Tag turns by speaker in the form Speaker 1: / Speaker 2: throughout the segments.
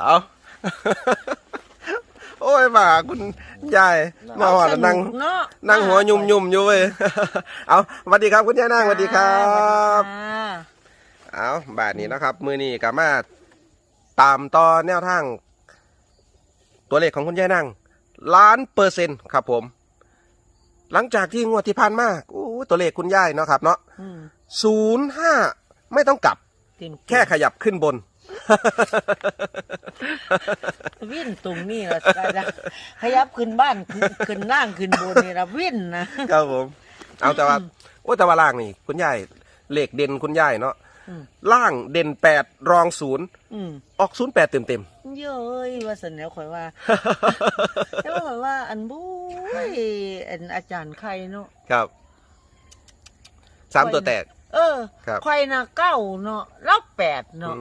Speaker 1: เอาโอ้ยมาหาคุณยายมาหอดแล้วนั่ง
Speaker 2: สกเนาะ
Speaker 1: นั่งหัวยุ่มยุ่มๆอยู่เว้ยเอาสวัสดีครับคุณยายนั่งสวัสดีครับ
Speaker 2: จ้า
Speaker 1: เอาบาทนี้นะครับ มือนี้ก็มาตามต่อแนวทาง ตัวเลขของคุณยายนั่งล้านเปอร์เซ็นต์ครับผม หลังจากที่งวดที่ผ่านมาอู้ตัวเลขคุณยายเนาะครับ เนาะ
Speaker 2: อืม
Speaker 1: ศูนย์ห้าไม่ต้องกลับ
Speaker 2: เต็ม
Speaker 1: แค่ขยับขึ้นบน
Speaker 2: วิ่นตรงนี้ละจ้ะขยับขึ้นบ้านขึ้นขึ้นล่างขึ้นบนนี่ละวิ่นนะครับ
Speaker 1: ผม เอาแต่ว่าโอ้แต่ว่าล่างนี่คุณยายเลขเด่นคุณยายเนาะ
Speaker 2: อืม
Speaker 1: ล่างเด่นแปดรองศูนย์
Speaker 2: อืม
Speaker 1: ออกศูนย์แปดเต็มเต็ม
Speaker 2: เย้ยว่าสันแล้วข่อยว่าแล้วข่อยว่า อันบุ้ยอันอาจารย์ใครเนาะ
Speaker 1: ๆครับสามตัวแตก
Speaker 2: เออ
Speaker 1: ครับ
Speaker 2: ข่อยน่ะเก้าเนาะแล้วแปดเนาะ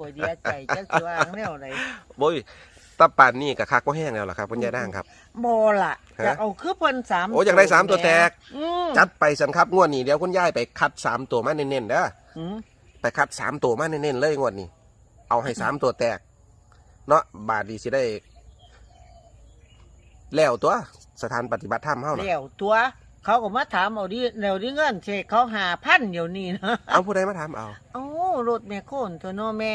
Speaker 1: อืม
Speaker 2: โอ้ยข่อยเดียใจจักสิว่าแนวไหน
Speaker 1: โอ้ยตาปานนี่กับคักก็แห้งแล้วล่ะครับคุณยายนั่งครับ
Speaker 2: บ่ล่ะ
Speaker 1: ฮะ
Speaker 2: อยากเอาคือเพิ่นสาม
Speaker 1: โอ้อยากได้สามตัวแตก
Speaker 2: อืม
Speaker 1: จัดไปสันครับงวดนี้เดี๋ยวคุณยายไปคัดสามตัวมาเน้นๆเด้อ
Speaker 2: อืม
Speaker 1: ไปคัดสามตัวมาเน้นๆเลยงวดนี้ เอาให้สามตัวแตก เนาะบาทดีสิได้ แล้วตัวสถานปฏิบัติธรรมเฮานะ
Speaker 2: แล้วตัวเขาก็มาถามเอาดิแล้วดิเงินเชเขาหาพันเดี๋ยวนี้นะ
Speaker 1: เอาผู้ใดมาถามเอา
Speaker 2: โอ้รถแม่โคนตัวเน้อแม่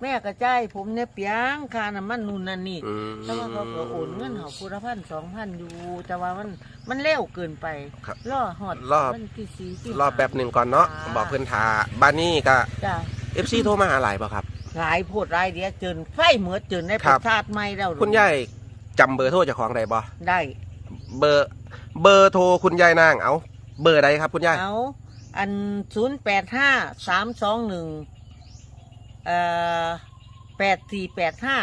Speaker 2: แม่กระจายผมเนี่ยเปียงค่าน้ำมันนู่นนั่นนี่
Speaker 1: อืม
Speaker 2: แต่ว่าเขาก็โอนเงินเขาพูละพันสองพันอยู่ แต่ว่ามันมันเร็วเกินไป
Speaker 1: ครับ
Speaker 2: ล่อหอด
Speaker 1: รอบ
Speaker 2: วันที่สี่ที่
Speaker 1: รอแป๊บหนึ่งก่อนเนาะบอกเพื่อนทาบ้านนี้ก็
Speaker 2: จ้า
Speaker 1: เอฟซีโทรมาหาหลายป่ะครับ
Speaker 2: หลายโพดหลายเดียวเจินไฟเหมือเจินใน
Speaker 1: ค
Speaker 2: ป
Speaker 1: รั
Speaker 2: ระ
Speaker 1: บ
Speaker 2: ชาติไม่แล้ว
Speaker 1: คุณยายจำเบอร์โทรเจ้าของได้บ่
Speaker 2: ได้
Speaker 1: เบอร์เบอร์โทรคุณยายนางเอาเบอร์ใดครับคุณยาย
Speaker 2: เอาอันศูนย์แปดห้าสามสองหนึ่ง เอ่อแปดสี่แปดห้า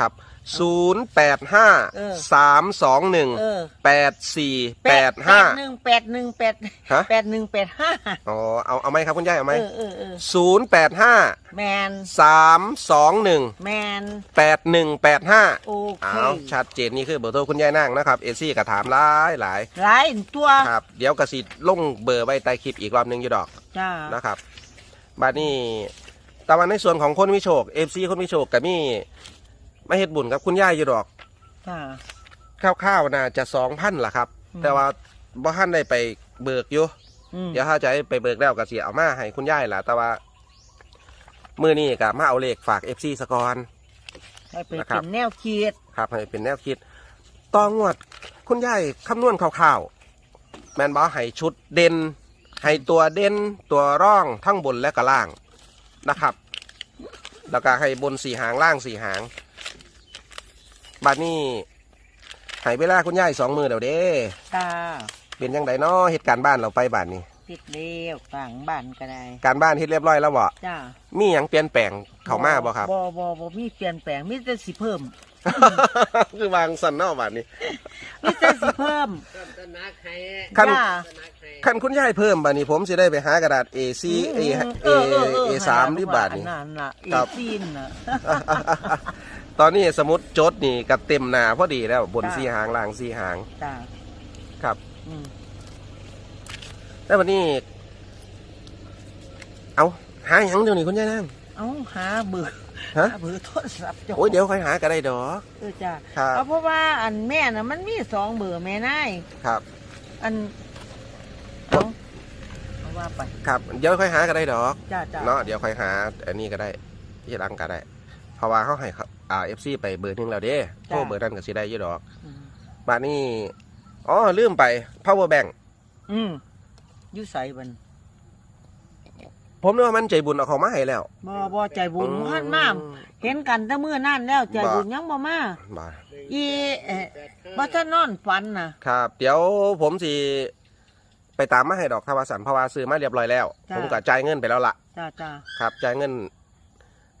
Speaker 1: ครับศูนย์แปดห้า
Speaker 2: เออ
Speaker 1: สามสองหนึ่ง
Speaker 2: เออ
Speaker 1: แปดสี่แปดห้า
Speaker 2: หนึ่งแปดหนึ่งแปด
Speaker 1: ฮะ
Speaker 2: แปดหนึ่งแปดห้า
Speaker 1: อ๋อเอาเอาไหมครับคุณยายเอาไหม
Speaker 2: เออเออเออ
Speaker 1: ศูนย์แปดห้า
Speaker 2: แมน
Speaker 1: สามสองหนึ่ง
Speaker 2: แมน
Speaker 1: แปดหนึ่งแปดห้า
Speaker 2: โอเค
Speaker 1: เอาชัดเจนนี่คือเบอร์โทรคุณยายนางนะครับเอซี่ก็ถามหลายหลาย
Speaker 2: หลายตัว
Speaker 1: ครับเดี๋ยวกระสิลงเบอร์ไว้ใต้คลิปอีกรอบหนึงอยู่ดอก
Speaker 2: จ้า
Speaker 1: นะครับบัดนี้ แต่ว่าในส่วนของคนมีโชคเอฟซีคนมีโชคกับมีมาเฮ็ดบุญกับคุณยายอยู่ดอก
Speaker 2: จ้า
Speaker 1: คร่าวๆน่าจะสองพันล่ะครับ
Speaker 2: อืม
Speaker 1: แต่ว่าบ่ทันได้ไปเบิกอยู่
Speaker 2: อืม
Speaker 1: เดี๋ยวถ้าจะให้ไปเบิกแล้วก็เสียเอามาให้คุณยายล่ะ แต่ว่ามือนี้ก็มาเอาเลขฝากเอฟซีสกอน
Speaker 2: ให้ไป
Speaker 1: นะครับ
Speaker 2: เป็นแนวคิด
Speaker 1: ครับให้เป็นแนวคิดต่องวด คุณยายคำนวณคร่าวๆ แมนบอให้ชุดเด่นให้ตัวเด่นตัวร่องทั้งบนและก็ล่าง นะครับ แล้วก็ให้บนสี่หางล่างสี่หางบัดนี้ให้เวลาคุณยายสองมือเดี๋ยวเด้
Speaker 2: จ้า
Speaker 1: เป็นยังไงเนาะเหตุการณ์บ้านเราไปบ้านนี้
Speaker 2: ติดเลี้ยวต่างบ้านก็ได้
Speaker 1: การบ้านเฮ็ดเรียบร้อยแล้วบ่
Speaker 2: จ้า
Speaker 1: มีหยังเปลี่ยนแปลงเข้ามาบ่ครับ
Speaker 2: บ่บ่บ่มีเปลี่ยนแปลงมีแต่สิเพิ่ม
Speaker 1: คือวางสันเนาะบ้านนี้
Speaker 2: มีแต่สิเพิ่ม
Speaker 1: คัน
Speaker 2: จ้า
Speaker 1: คันคุณยายเพิ่มบ้านนี้ผมสิได้ไปหากระดาษ A4 A
Speaker 2: อืม
Speaker 1: A
Speaker 2: เออเออเออ
Speaker 1: A3 ที่บาทนี้
Speaker 2: อันั่นน่ะเอ
Speaker 1: ครับ
Speaker 2: ซีนน่ะ
Speaker 1: ตอนนี้สมุดจดนี่ก็เต็มหนาพอดีแล้วบน
Speaker 2: จ้า
Speaker 1: สี่หางล่างสี่หาง
Speaker 2: จ้า
Speaker 1: ครับ
Speaker 2: อืม
Speaker 1: แล้ววันนี้ เอาหาหยังเดี๋ยวนี้คุณยายนั่ง
Speaker 2: เอาหาเบอร์
Speaker 1: ฮะ
Speaker 2: หาเบอร์โทรศัพท์จ้า
Speaker 1: โอ้ยเดี๋ยวค่อยหาก็ได้ดอก
Speaker 2: เออจ้า
Speaker 1: ครับ
Speaker 2: เอาเพราะว่าอันแม่น่ะมันมีสองเบอร์แม่นาย
Speaker 1: ครับ
Speaker 2: อันเอาเอาว่าไป
Speaker 1: ครับเดี๋ยวค่อยหาก็ได้ดอก
Speaker 2: จ้าจ้า
Speaker 1: เนาะเดี๋ยวค่อยหาอันนี้ก็ได้ที่รังก็ได้ เพราะว่าเขาให้ครับอ่าเอฟซีไปเบอร์หนึงแล้วเด้โทรเบอร์นั้นก็สิได้อยี่ดอก
Speaker 2: อืม
Speaker 1: บาดนี้อ๋อลืมไป power bank
Speaker 2: อืมอยุใส่บัน
Speaker 1: ผมนึกว่ามันใจบุญเอาของมาให้แล้ว
Speaker 2: บ่บ่ใจบุญพันมามเห็นกันแต่มื้อนั่นแล้วใจบุญยังบ่มา
Speaker 1: บ่า
Speaker 2: อีเอ่อบ่ทันนอนฝันน่ะ
Speaker 1: ครับ เดี๋ยวผมสิ ไปตามมาให้ดอกทวาสันเพราะว่าซื้อมาเรียบร้อยแล้ว
Speaker 2: จ้า
Speaker 1: ผมก็จ่ายเงินไปแล้วล่ะ
Speaker 2: จ้าจ้า
Speaker 1: ครับจ่ายเงิน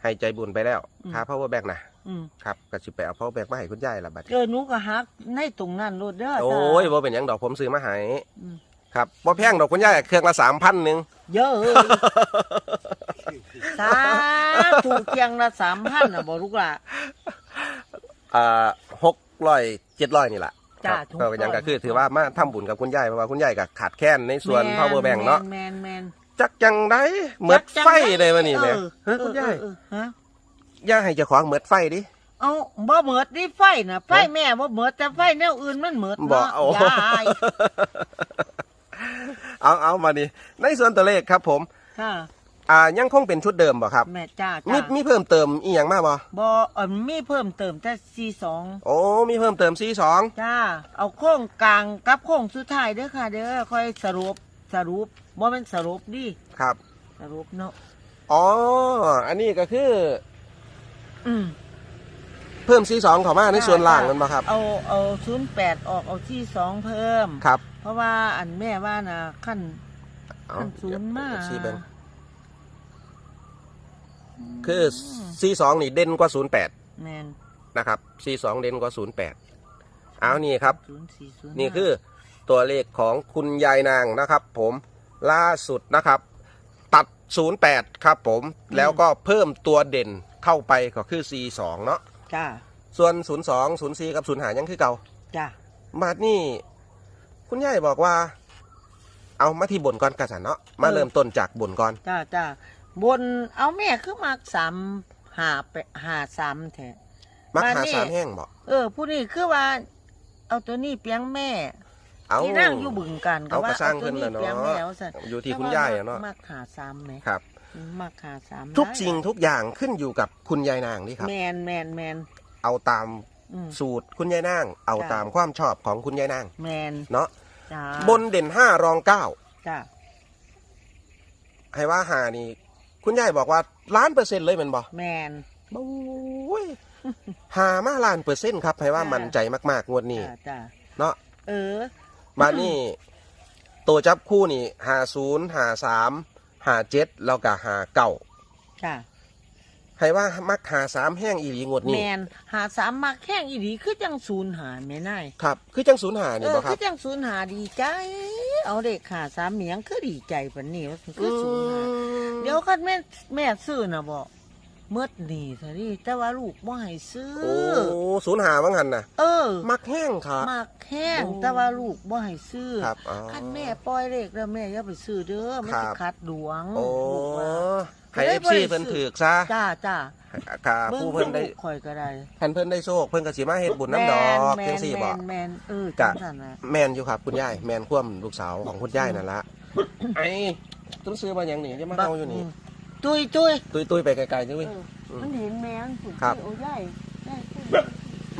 Speaker 1: ให้ใจบุญไปแล้ว
Speaker 2: อืม
Speaker 1: ค่า power bank นะ
Speaker 2: อืม
Speaker 1: ครับก็สิไปเอา power bank มาให้คุณยายละบัดนี้
Speaker 2: เออหนูก็ฮักในตรงนั้นโลดเด้อ
Speaker 1: โอ้ยบ่เป็นหยังดอกผมซื้อมาให้
Speaker 2: อืม
Speaker 1: ครับบ่แพงดอกคุณยายเครื่องละสามพันหนึ่ง
Speaker 2: เยอะเอ้ยสาถูกเคียงละ3,000น่ะบ่ลูกล่ะ
Speaker 1: อ่าหกร้อยเจ็ดร้อยนี่แหละ
Speaker 2: จ้า
Speaker 1: ครับ
Speaker 2: ถูก
Speaker 1: ก็ยัง
Speaker 2: ต้
Speaker 1: ก็
Speaker 2: อง
Speaker 1: คือถือว่ามาทำบุญกับคุณยายเพราะว่าคุณยายก็ขาดแคลนในส่วน power bank เนาะ
Speaker 2: แม่นแม่น
Speaker 1: จักจังได้เหมือดไฟเลยวันนี้แหม่
Speaker 2: เออ
Speaker 1: เฮ้ยคุณยาย
Speaker 2: เออเออเออฮะ
Speaker 1: อย่าให้เจ้าของเหมือดไฟดิ
Speaker 2: เอาบ่เหมิดนี่ไฟน่ะไฟแม่บ่เหมิดแต่ไฟแนวอื่นมันเหมิด
Speaker 1: บ่
Speaker 2: เนาะ
Speaker 1: โอ้
Speaker 2: ยาย
Speaker 1: เอาเอามาดิในส่วนตัวเลขครับผม
Speaker 2: ค่ะ
Speaker 1: อ่ายังคงเป็นชุดเดิมบ่ครับ
Speaker 2: แม่จ้า
Speaker 1: มี
Speaker 2: จ้า
Speaker 1: มีเพิ่มเติมอีหยังมาบ่
Speaker 2: บ่เอ่อมีเพิ่มเติมแต่ซีสอง
Speaker 1: โอ้มีเพิ่มเติมซีสอง
Speaker 2: จ้า เอาโค้งกลางกับโค้งสุดท้ายเด้อค่ะ เด้อค่อยสรุปสรุปบ่แม่นสรุปดิ
Speaker 1: ครับ
Speaker 2: สรุปเนาะ
Speaker 1: อ๋ออันนี้ก็คือ
Speaker 2: อืม
Speaker 1: เพิ่มซีสองเข้ามาในส่วนล่างนั่นบ่ครับ
Speaker 2: เอาเอาศูนย์แปดออกเอาที่สองเพิ่ม
Speaker 1: ครับ
Speaker 2: เพราะว่าอันแม่ว่านะขั้น
Speaker 1: เอา
Speaker 2: ขั้นศูนย์มา
Speaker 1: เดี๋ยวซีเบิ่ง คือซีสองนี่เด่นกว่าศูนย์แปด
Speaker 2: แมน
Speaker 1: นะครับซีสองเด่นกว่าศูนย์แปดเอานี่ครับ
Speaker 2: ศูนย์สี่ศูนย์
Speaker 1: นี่คือตัวเลขของคุณยายนางนะครับ ผมล่าสุดนะครับ ตัด 08 ครับผมแล้วก็เพิ่มตัวเด่นเข้าไปก็คือ C2 เนาะ
Speaker 2: จ้า
Speaker 1: ส่วน 02 04 กับ0หายังคือเก่า
Speaker 2: จ้า
Speaker 1: มาดนี่ คุณยายบอกว่า เอามาที่บนก่อนกระสันเนาะมาเริ่มต้นจากบนก่อน
Speaker 2: จ้าจ้า บนเอาแม่คือมากสามหาไปหาสามแท้
Speaker 1: มัก
Speaker 2: มา
Speaker 1: หา
Speaker 2: นี่
Speaker 1: สามแห้งบอก
Speaker 2: เออ ผู้นี้คือว่า เอาตัวนี้เปียงแม่
Speaker 1: เอา
Speaker 2: ที่นั่งอยู่บึงกัน
Speaker 1: เอา
Speaker 2: ว่
Speaker 1: กระสร้าง
Speaker 2: ตัว
Speaker 1: ขึ้นน่ะเนาะ
Speaker 2: ปียงแม่ว่าซั่น
Speaker 1: อยู่ที่คุณยายอะเนาะ
Speaker 2: มักหาสามไหม
Speaker 1: ครับ
Speaker 2: มักหาสาม
Speaker 1: ทุก
Speaker 2: ได้
Speaker 1: สิ่งทุกอย่างขึ้นอยู่กับคุณยายนางนี่ครับ
Speaker 2: แมนแมนแมน
Speaker 1: เอาตาม
Speaker 2: อืม
Speaker 1: สูตรคุณยายนาง เอา
Speaker 2: จ้ะ
Speaker 1: ตามความชอบของคุณยายนาง
Speaker 2: แมน
Speaker 1: เนาะ
Speaker 2: จ้า
Speaker 1: บนเด่นห้ารองเก้า
Speaker 2: จ้า
Speaker 1: ให้ว่าหานี่ คุณยายบอกว่าล้านเปอร์เซ็นต์เลยแมันบอก
Speaker 2: แมน
Speaker 1: โอ้ยหามาล้านเปอร์เซ็นต์ครับให้ว่า
Speaker 2: จ้ะ
Speaker 1: มั่นใจมากๆงวดนี้
Speaker 2: จ้าจ้า
Speaker 1: เนาะ
Speaker 2: เออ
Speaker 1: มานี่ตัวจับคู่นี่หาศูนย์หาสามหาเจ็ดแล้วก็หาเก้า
Speaker 2: จ้า
Speaker 1: ให้ว่ามักหาสามแห้งอีหลีงวด
Speaker 2: แม
Speaker 1: นี้
Speaker 2: นหาสามมักแข้งอีดีคือจังศูนย์หาแม่นาย
Speaker 1: ครับ คือจังศูนย์หา
Speaker 2: เอ
Speaker 1: นี่
Speaker 2: อ
Speaker 1: บ่ค
Speaker 2: คื
Speaker 1: รั
Speaker 2: อบจังศูนย์หาดีใจ เอาเด็กหาสามเหมียงคือดีใจปานนี้ว่าคือศูนย์หา เดี๋ยวคันแม่แม่ซื้อน่ะบอกเมื่อนี่ซะดิแต่ว่าลูกบ่ให้ซื้อ
Speaker 1: โอ้ศูนย์หาบ้างหันนะ
Speaker 2: เออ
Speaker 1: มักแห้งครับ
Speaker 2: มักแข้ง
Speaker 1: โอ้
Speaker 2: แต่ว่าลูกบ่ให้ซื้อ
Speaker 1: ครับอ๋อ
Speaker 2: คันแม่ปล่อยเด็กแล้วแม่อย่าไปซื้อเด้อมัน
Speaker 1: ครั
Speaker 2: สิ
Speaker 1: บ
Speaker 2: ขัดดวง
Speaker 1: โอ้
Speaker 2: ลูกว่า
Speaker 1: ให้
Speaker 2: ได้
Speaker 1: เอ ฟ
Speaker 2: บ่
Speaker 1: ซี
Speaker 2: ได้
Speaker 1: เพิ่น
Speaker 2: ซื้อ
Speaker 1: ถือกซะ
Speaker 2: จ้าจ้า
Speaker 1: ค่ะผู้เพิ่นได้
Speaker 2: บิ่งลูกข่อยก็ได้
Speaker 1: คันเพิ่นได้โชคเพิ่นก็สิมาเฮ็ดบุญน้ำดอก
Speaker 2: แม
Speaker 1: จั
Speaker 2: น
Speaker 1: งซี่
Speaker 2: แม
Speaker 1: บ่
Speaker 2: นแมนเออ
Speaker 1: จ้ะ
Speaker 2: จังซั่นน่ะ
Speaker 1: แมนอยู่ครับคุณยายแมนคว่ำลูกสาวของคุณยายนั่นละไอ้ต้องซื้อมาอย่างนี้ที่มาเอาอยู่นี่
Speaker 2: ตุยตุย
Speaker 1: ตุยตุยๆไปไกลๆจ้ะเว้ย
Speaker 2: เออมันเห็นแมงสุด
Speaker 1: ครับ
Speaker 2: โอ้ยายยาย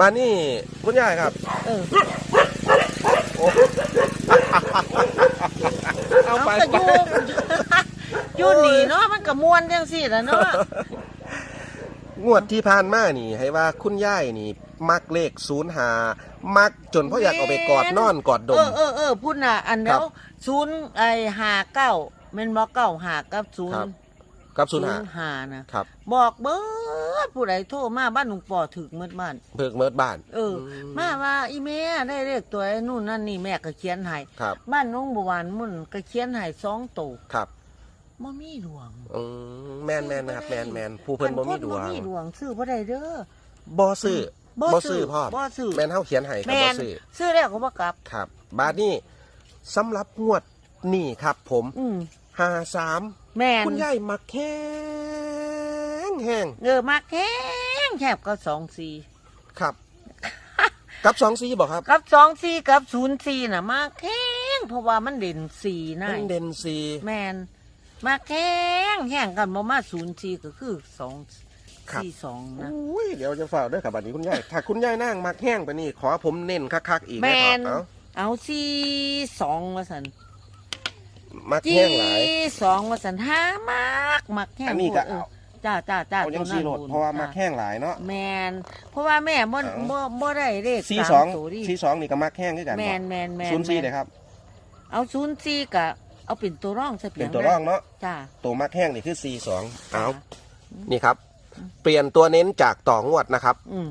Speaker 1: มานี่คุณยายครับ
Speaker 2: เออ
Speaker 1: เอาไป
Speaker 2: ก็อยู่ อยู่นี่เนาะมันก็ม่วนจังซี่ล่ะเนาะ
Speaker 1: งวดที่ผ่านมานี่ ให้ว่าคุณยายนี่ มักเลขศูนย์หามักจนพ่ออยากเอาไปกอดนอนกอดด
Speaker 2: เอ
Speaker 1: ม
Speaker 2: อเออเออพุ่นน่ะ อัน
Speaker 1: ครั
Speaker 2: แล้
Speaker 1: บ
Speaker 2: วศูนย์ไอ้หาเก้าแม่นบ่เก้าหากับศูน
Speaker 1: ครั
Speaker 2: ย์
Speaker 1: บกับศูนย์หา
Speaker 2: หานะครับ บอกเบิดผู้ใดโทรมาบ้านหลวงป่อถึกเมื่อบ้าน
Speaker 1: เพิกเมิดบ้าน
Speaker 2: เออมาว่าอีแม่ได้เลขตัวไอ้นู่นนั่นนี่แม่ก็เขียนให้
Speaker 1: ครับ
Speaker 2: บ้านน้องบัววานมุ่นก็เขียนให้สองตัว
Speaker 1: ครับ
Speaker 2: บ่มีดวง
Speaker 1: อืมแมนแมนนะครับแมนแมนผู้เพิ่นบ่มีดวง
Speaker 2: คันคนบ่มีดวงซื้อบ่ได้เด้อ
Speaker 1: บ่ซื้อ
Speaker 2: บ่
Speaker 1: บ่
Speaker 2: ซื้
Speaker 1: ซื้
Speaker 2: อ
Speaker 1: อพ่อ
Speaker 2: บ่ซื้อ
Speaker 1: แมนเฮาเขียนให้ก็
Speaker 2: แม่
Speaker 1: บ่
Speaker 2: น
Speaker 1: ซื้อ
Speaker 2: ซื้อแล้วก็บ่กลับ
Speaker 1: ครับ บาทนี้สำหรับงวดนี่ครับ ผม
Speaker 2: อืม
Speaker 1: ห้าสาม
Speaker 2: แม่น
Speaker 1: คุณยายมักแห้งแห้ง
Speaker 2: เออมาแข้งแคบก็สองสี่
Speaker 1: ครับ กับสองซีบอกครับ
Speaker 2: กับสองสี่กับศูนย์สี่น่ะมาแข้งเพราะว่ามันเด่นสี่นะ
Speaker 1: มันเด่นซี
Speaker 2: แม่น มาแข้งแห้งกันบ่มาศูนย์สี่ก็คือสองสี่สองนะ
Speaker 1: อุ้ยเดี๋ยวจะฝากด้วยครับบัดนี้คุณยายถ้าคุณยายนั่งมักแห้งไปนี่ขอผมเน้นคักๆอีก
Speaker 2: แม่
Speaker 1: นะ
Speaker 2: น
Speaker 1: ครับ
Speaker 2: เอาสี่สองว่าสัน
Speaker 1: มัก
Speaker 2: จี
Speaker 1: แห้งหลาย
Speaker 2: สองว่าสันห้ามากมักแห้ง
Speaker 1: อันนี้ก็
Speaker 2: เออ
Speaker 1: เอา
Speaker 2: จ้าจ้าจ้า
Speaker 1: เอายังซีโรด
Speaker 2: ตัวนั้น
Speaker 1: เพราะว่ามัก
Speaker 2: จ้
Speaker 1: แห้งหลายเนาะ
Speaker 2: แมนเพราะว่าแม่บ่
Speaker 1: เอา
Speaker 2: บ่บ่ได้เลข
Speaker 1: ซีา
Speaker 2: ม
Speaker 1: สอง
Speaker 2: ตัวดิ
Speaker 1: ซีสองนี่ก็มักแห้งด้วยกัน
Speaker 2: แมนแมนแมน
Speaker 1: ศูนย์ซี
Speaker 2: แม่น
Speaker 1: เลยครับ
Speaker 2: เอาศูนย์สี่กะ เอาเป็นตัวร่องซะเพี
Speaker 1: เป็
Speaker 2: ย
Speaker 1: น
Speaker 2: ง
Speaker 1: ตัวร่องเนาะ
Speaker 2: จ้า
Speaker 1: ตัวมักแห้งนี่คือซีสองเอา
Speaker 2: จ้ะ
Speaker 1: นี่ครับ เปลี่ยนตัวเน้นจากต่องวดนะครับ
Speaker 2: อืม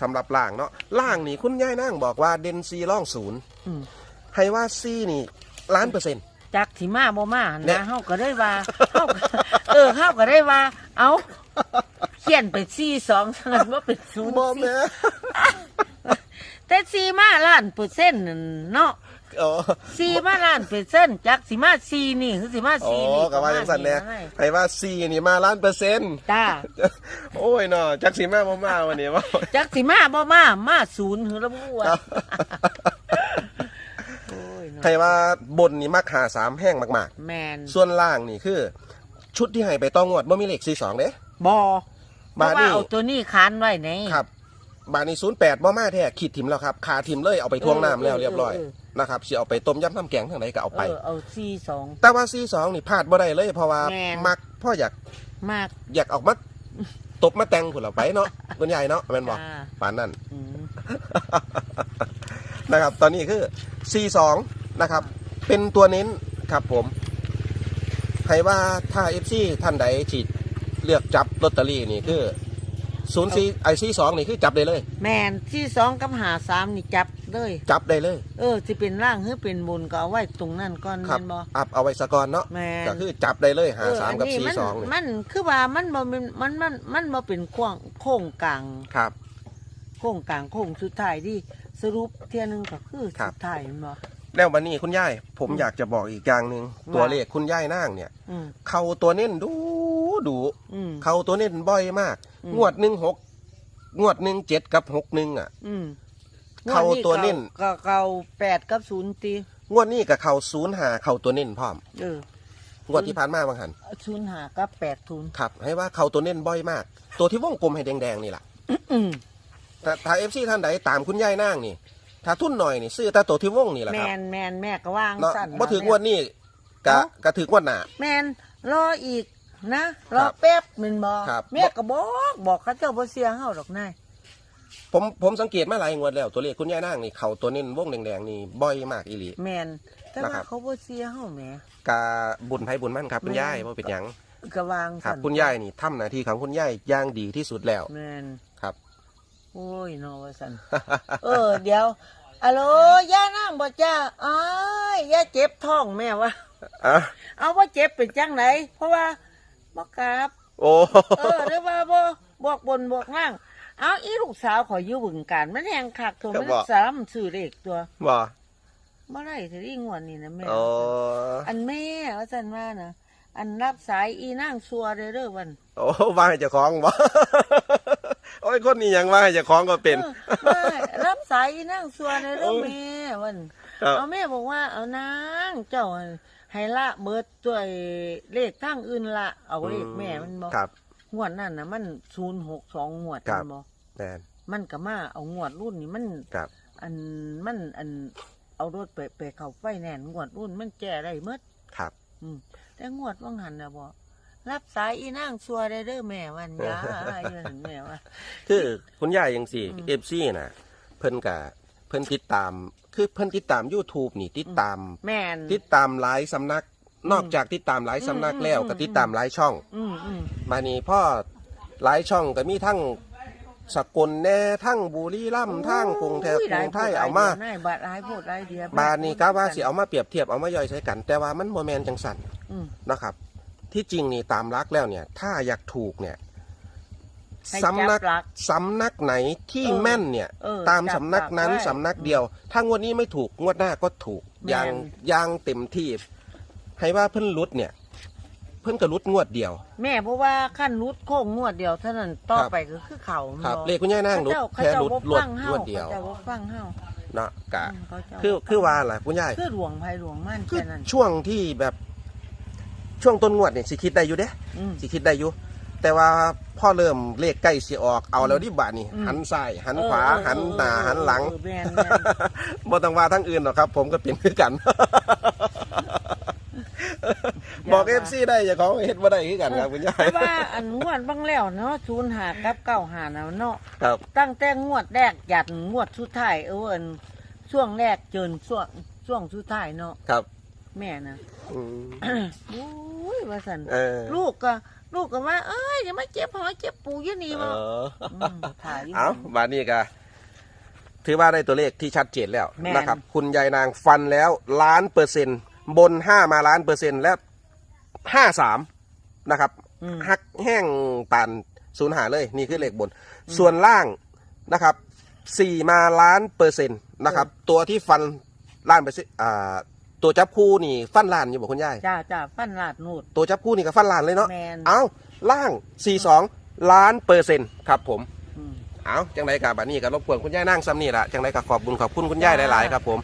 Speaker 1: สำหรับล่างเนาะล่างนี่คุณย่ายนั่งบอกว่าเดนซีร่องศูนย์
Speaker 2: อืม
Speaker 1: ให้ว่าซีนี่ล้านเปอร์เซ็นต์
Speaker 2: จักสิมาบ่มา
Speaker 1: เนี่
Speaker 2: นะ
Speaker 1: ย
Speaker 2: เฮาก็ได้ว่าเฮาก็เออเฮาก็ได้ว่า เอาเขียนไปสี่สองทั้งนั้นว่าเป็นศูนย์
Speaker 1: บอ
Speaker 2: สี่
Speaker 1: แม่
Speaker 2: แต่สี่มาล้านเปอร์เซ็นต์นั่นเนาะ
Speaker 1: โอ้
Speaker 2: ซีมาล้านเปอร์เซ็นต์จักสิมาซีนี่คือสิมา
Speaker 1: โอ้
Speaker 2: ซีนี่
Speaker 1: ก็ว่าจังสันแน่
Speaker 2: ประมาณนี้
Speaker 1: ใครว่าซีนี่มาล้านเปอร์เซ็นต์
Speaker 2: จ้า
Speaker 1: โอ้ยเนาะจักสีมาบ่มาวันนี้ว่า
Speaker 2: จักสิมาบ่มามาศูนย์หือละบัว
Speaker 1: ครับ
Speaker 2: โอ้ยเนาะ
Speaker 1: ใครว่าบนนี่มักหาสามแห้งมาก
Speaker 2: แมน
Speaker 1: ๆ ส่วนล่างนี่คือ ชุดที่ให้ไปต้องงวดบ่มีเลขสี่สองเด้
Speaker 2: บอเพ
Speaker 1: บา
Speaker 2: ราะ
Speaker 1: ดนี้
Speaker 2: ว่าเอาตัวนี้ค้านไว้ใน
Speaker 1: ครับ บาทนี้ศูนย์แปดบ่มาแท้ขีดทิมแล้วครับขาทิมเลยเอาไปทวงน้ำแล้วเรียบร้อย
Speaker 2: เออเออ
Speaker 1: นะครับสิเอาไปต้มยำน้ำแกงทางไหนก็เอา
Speaker 2: เอ
Speaker 1: ไป
Speaker 2: อเอาซีสอง
Speaker 1: แต่ว่าซีสองนี่พลาดบ่ได้เลย เพราะว่า
Speaker 2: แม่น
Speaker 1: มักพ่ออยาก
Speaker 2: มาก
Speaker 1: อยากออกมาตบมาแต่งผุนเราไปเนาะ คุณยายเนาะแม่นบอก
Speaker 2: จ้า
Speaker 1: ปานนั่น
Speaker 2: อืม
Speaker 1: นะครับตอนนี้คือ C2 นะครับ เป็นตัวเน้นครับผมใครว่าถ้า FC ท่านใดฉีดเลือกจับลอตเตอรี่นี่คือศูนย์ซีไอซีสองนี่คือจับได้เลย
Speaker 2: แมนที่สองกับหาสามนี่จับ เลย
Speaker 1: จับได้เลย
Speaker 2: เออสิเป็นร่างหรือเป็นบุญก็เอาไว้ตรงนั้นก่อน
Speaker 1: ครับ
Speaker 2: แม่นบ่
Speaker 1: อัพเอาไว้สะกอนเนาะ
Speaker 2: แม่น
Speaker 1: ก็คือจับได้เลยหา
Speaker 2: เออ
Speaker 1: สามกับ
Speaker 2: อันนี้
Speaker 1: ซี
Speaker 2: มัน
Speaker 1: สองนี่
Speaker 2: มันคือว่ามันบ่เป็นมันมันมันบ่เป็นโค้งโค้งกลาง
Speaker 1: ครับ
Speaker 2: โค้งกลางโค้งสุดท้ายที่สรุปเที่ยหนึงก็คือ
Speaker 1: ครับ
Speaker 2: สุดท้ายแม่นบ่
Speaker 1: แล้ววันนี้คุณย่ายผม
Speaker 2: อืม
Speaker 1: อยากจะบอกอีกอย่างหนึ่ง
Speaker 2: ว่า
Speaker 1: ตัวเลขคุณย่ายนั่งเนี่ย
Speaker 2: อืม
Speaker 1: เข้าตัวเน้นดูดู
Speaker 2: อืม
Speaker 1: เข้าตัวเน้นบ่อยมาก
Speaker 2: อืม
Speaker 1: งวดหนึ่งหกงวดหนึ่งเจ็ดกับหกหนึ่งอะ
Speaker 2: อืม
Speaker 1: เข้าตัวเน้น
Speaker 2: ก็เก่าแปดกับศูนย์ตี
Speaker 1: งวดนี้กับเข้าศูนย์หาเข้าตัวเน้นพร้อม
Speaker 2: เออง
Speaker 1: วดที่ผ่านมาบางหัน
Speaker 2: ศูนย์หากับแปดศูนย์
Speaker 1: ครับ ให้ว่าเข้าตัวเน้นบ่อยมาก ตัวที่วงกลมให้แดงๆนี่แหละ
Speaker 2: อืม
Speaker 1: ถ้าถ้าเอฟซีท่านใดตามคุณย่ายนั่งนี่ ถ้าทุนหน่อยนี่ซื้อแต่ตัวที่วงนี่แหละ
Speaker 2: แม
Speaker 1: ครับ
Speaker 2: นแมนแม่ก็วาง
Speaker 1: เนาะ
Speaker 2: สั้น
Speaker 1: บ่ถืองวดนี้กะกะถืองวดหน้า
Speaker 2: แมนรออีกนะรอ
Speaker 1: ครับ
Speaker 2: แป๊บแมันบอก
Speaker 1: ครับ
Speaker 2: แม่ก็บอกบอกเขาเจ้าบ่เสียเฮาดอกนาย
Speaker 1: ผมผมสังเกตมาหลายงวดแล้วตัวเลขคุณย่ายนั่งนี่เข้าตัวเน้นวงแดงๆนี่บ่อยมากอีหลี
Speaker 2: แมนแต่
Speaker 1: นะ
Speaker 2: ว่า
Speaker 1: ครับ
Speaker 2: เขาบ่เสียเฮาแหม
Speaker 1: กะบุญไผบุญมั่นครับคุณย่ายบ่เป็นหยัง
Speaker 2: ก็วาง
Speaker 1: ครับ
Speaker 2: สั้น
Speaker 1: คุณย่ายนี่ทำหน้าที่ของคุณย่ายอย่างดีที่สุดแล้ว
Speaker 2: แมน
Speaker 1: ครับ
Speaker 2: โอ้ยนอว่าสัน เออ เดี๋ยวอะโหลย่านั่งบ่จ้าอ้ายย่าเจ็บท้องแม่วะ
Speaker 1: อะ
Speaker 2: เอาว่าเจ็บเป็นจังไหนเพราะว่าบ่กราบ
Speaker 1: โอ้
Speaker 2: เออหรือว่าบ่บอกบนบอกล่าง เอาอีลูกสาวขอยอยู่บึงการมันแหงคักตัวมันสามซื้อเลขตัว
Speaker 1: บ่
Speaker 2: บ่ได้ถืออีงวนนี่นะแม่
Speaker 1: โอ้
Speaker 2: อันแม่ว่าซั่นว่านะอันรับสายอีนางซัวเด้อเด้อวัน
Speaker 1: โอ้ว่าให้เจ้าของบ่ โอ้ยคนนี้ยังว่าให้เจ้าของก็เป็น
Speaker 2: เออไม่รับสายอีนางซัวเด้อเด้อ
Speaker 1: โอ้ย
Speaker 2: แม่วัน
Speaker 1: ครับ
Speaker 2: เอาแม่บอกว่าเอานางเจ้าให้ละเบิดตัวไอ้เลขทางอื่นละเอาเลขแม่มันบอก
Speaker 1: ครับ
Speaker 2: งวดนั่นนะมันศูนย์หกสองงวด
Speaker 1: ครับ
Speaker 2: มันบอก
Speaker 1: แม่น
Speaker 2: มันก็มาเอางวดรุ่นนี่มัน
Speaker 1: ครับ
Speaker 2: อันมันอันเอารถไปไปเข้าไฟแนนซ์งวดรุ่นมันแก้ได้เมื่อ
Speaker 1: ครับ
Speaker 2: อืมแต่งวดว่างหันนะบอกรับสายอีนางชัวได้เด้อแม่วันยา อยู่นั่นแม่ว่า
Speaker 1: คือคุณยายยังสี่
Speaker 2: อืม
Speaker 1: เอฟซีน่ะ เพิ่นกะเพิ่นติดตาม คือเพิ่นติดตาม YouTube นี่ติดตาม
Speaker 2: แม่น
Speaker 1: ติดตามหลายสำนักนอกจากติดตามหลายสำนัก
Speaker 2: อืม
Speaker 1: แล้ว
Speaker 2: อืม
Speaker 1: ก็ติดตามหลายช่อง
Speaker 2: อืมอืม
Speaker 1: มานี่พ่อหลายช่องก็มีทั้ง สกลแน่ทั้งบุรีรัมย์ทั้งกรุงเทพ
Speaker 2: อุ้
Speaker 1: กรุงไทยเอามา
Speaker 2: หลยบัตรหลายโพดหลายเดีย
Speaker 1: บานนี้ก็ว่าสิเอามาเปรียบเทียบเอามาย่อยใช้กัน แต่ว่ามันโมแมนจังสัน
Speaker 2: อืม
Speaker 1: นะครับ ที่จริงนี่ตามรักแล้วเนี่ย ถ้าอยากถูกเนี่ย
Speaker 2: ให้
Speaker 1: สำนัก
Speaker 2: จับหลัก
Speaker 1: สำนักไหนที่
Speaker 2: เออ
Speaker 1: แม่นเนี่ย
Speaker 2: เออ
Speaker 1: ตาม
Speaker 2: จับ
Speaker 1: สำนักนั้น
Speaker 2: หลักไว้
Speaker 1: สำนักเดียว ถ้างวดนี้ไม่ถูกงวดหน้าก็ถูก
Speaker 2: แม่น
Speaker 1: อย่างอย่างเต็มที่ให้ว่าเพิ่นรุดเนี่ย เพิ่นก็รุดงวดเดียว
Speaker 2: แม่เพราะว่าขั้นรุดโค้งงวดเดียวเท่านั้นต่อ
Speaker 1: ครับ
Speaker 2: ไปก็คือเขา
Speaker 1: ครับ
Speaker 2: นาะ
Speaker 1: เลขคุณย่ายนั่งรุด
Speaker 2: เขา
Speaker 1: แค่
Speaker 2: เจ้า
Speaker 1: รุด
Speaker 2: บ่
Speaker 1: รวด
Speaker 2: ฟังเฮาง
Speaker 1: วดเดียว
Speaker 2: เขาเจ้าบ่ฟังเฮา
Speaker 1: เนาะกะ
Speaker 2: อืมเขาเจ้า
Speaker 1: คือ
Speaker 2: บ่ฟัง
Speaker 1: คือว่าล่ะคุณย่าย
Speaker 2: คือหลวงไผหลวงมั่น
Speaker 1: คือ
Speaker 2: แค่นั้น
Speaker 1: ช่วงที่แบบช่วงต้นงวดเนี่ยสิคิดได้อยู่เด้
Speaker 2: อืม
Speaker 1: สิคิดได้อยู่แต่ว่าพ่อเริ่มเลขใกล้สิออกเอาแล้วดิบาทนี่
Speaker 2: อืม
Speaker 1: หันซ้ายหันขวา
Speaker 2: เออเออ
Speaker 1: หันหน้า
Speaker 2: เออ
Speaker 1: หันหลัง
Speaker 2: เออแม่นแม่น
Speaker 1: บ่ต้องว่าทั้งอื่นหรอกครับ ผมก็เป็นคือกัน บอกเอฟซีได้อย่าของเฮ็ดบ่ได้คือกันครับคุณยาย
Speaker 2: แต่ว่าอันงวดบางแล้วเนาะศูนย์หากับเก้าหานะเนาะ
Speaker 1: ครับ
Speaker 2: ตั้งแต่งวดแรกยันงวดสุดท้ายเอออันช่วงแรกเจินช่วงช่วงสุดท้ายเนาะ
Speaker 1: ครับ
Speaker 2: แม่นะ
Speaker 1: อืม
Speaker 2: โอ้ยว่าสัน
Speaker 1: เออ
Speaker 2: ลูกก็ลูกก็ว่า เอ้ยอย่ามาเจ็บหอยเจ็บปูอยู่นี่
Speaker 1: เอ
Speaker 2: วะ
Speaker 1: อ
Speaker 2: มถ่ายอยู่
Speaker 1: เอาบาดนี้ก็ถือว่าได้ตัวเลขที่ชัดเจนแล้ว
Speaker 2: แม่น
Speaker 1: นะครับ คุณยายนางฟันแล้วล้านเปอร์เซ็นต์บนห้ามาล้านเปอร์เซ็นต์และ ห้าสามนะครับ
Speaker 2: อืม
Speaker 1: หักแห้งปานศูนย์หาเลย นี่คือเลขบน ส่วนล่างนะครับสี่มาล้านเปอร์เซ็นต์นะครับ ตัวที่ฟันล้านเปอร์เซ็นต์อ่าตัวจับคู่นี่ฟันล้านอยู่บ่คุณยาย
Speaker 2: จ้าจ้าฟันลาดนูด
Speaker 1: ตัวจับคู่นี่ก็ฟันล้านเลยเนาะ
Speaker 2: แมน
Speaker 1: เอาล่าง42ล้านเปอร์เซ็นต์ครับผม
Speaker 2: อืม
Speaker 1: เอาจังไรกับบัดนี้ก็รบกวนคุณยายนั่งซ้ำนี่ละจังไรก็ขอบบุญขอบคุณคุณยายหลาย ๆ ครับผม